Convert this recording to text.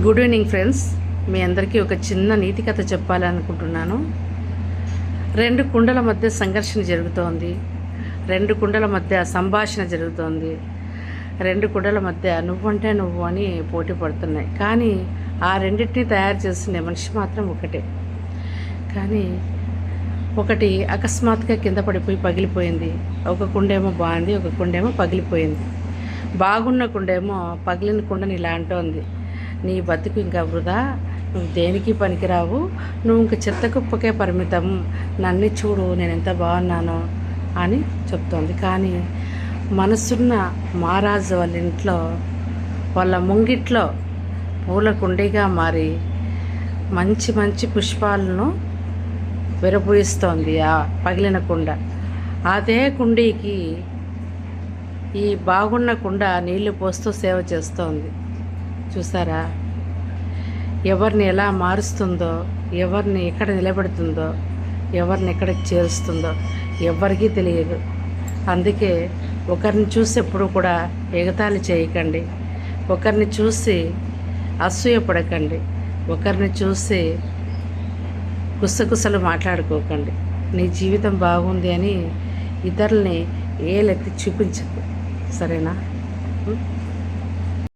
Good evening friends మీ అందరికీ ఒక చిన్న నీతి కథ చెప్పాలనుకుంటున్నాను. రెండు కుండల మధ్య సంఘర్షణ జరుగుతోంది. రెండు కుండల మధ్య సంభాషణ జరుగుతోంది. రెండు కుండల మధ్య నువ్వంటే నువ్వు అని పోటీ పడుతున్నాయి. కానీ ఆ రెండింటిని తయారు చేసిన మనిషి మాత్రం ఒకటే. కానీ ఒకటి అకస్మాత్తుగా కింద పడిపోయి పగిలిపోయింది. ఒక కుండేమో బాగుంది ఒక కుండేమో పగిలిపోయింది. బాగున్న కుండేమో పగిలిన కుండని ఇలా అంటోంది. నీ బతుకు ఇంకా వృధా నువ్వు దేనికి పనికిరావు? నువ్వు ఇంక చెత్త కుప్పకే పరిమితం. నన్ను చూడు నేను ఎంత బాగున్నానో అని చెప్తోంది. కానీ మనసున్న మహారాజు వాళ్ళ ఇంట్లో వాళ్ళ ముంగిట్లో పూల కుండీగా మారి మంచి మంచి పుష్పాలను విరబూయిస్తోంది ఆ పగిలిన కుండ. అదే కుండీకి ఈ బాగున్న కుండ నీళ్ళు పోస్తూ సేవ చేస్తోంది. చూసారా? ఎవరిని ఎలా మారుస్తుందో ఎవరిని ఎక్కడ నిలబెడుతుందో ఎవరిని ఎక్కడ చేరుస్తుందో ఎవరికీ తెలియదు. అందుకే ఒకరిని చూసి ఎప్పుడు కూడా ఎగతాళి చేయకండి. ఒకరిని చూసి అసూయపడకండి ఒకరిని చూసి గుసగుసలు మాట్లాడుకోకండి. నీ జీవితం బాగుంది అని ఇతరుల్ని ఏలెత్తి చూపించకు. సరేనా?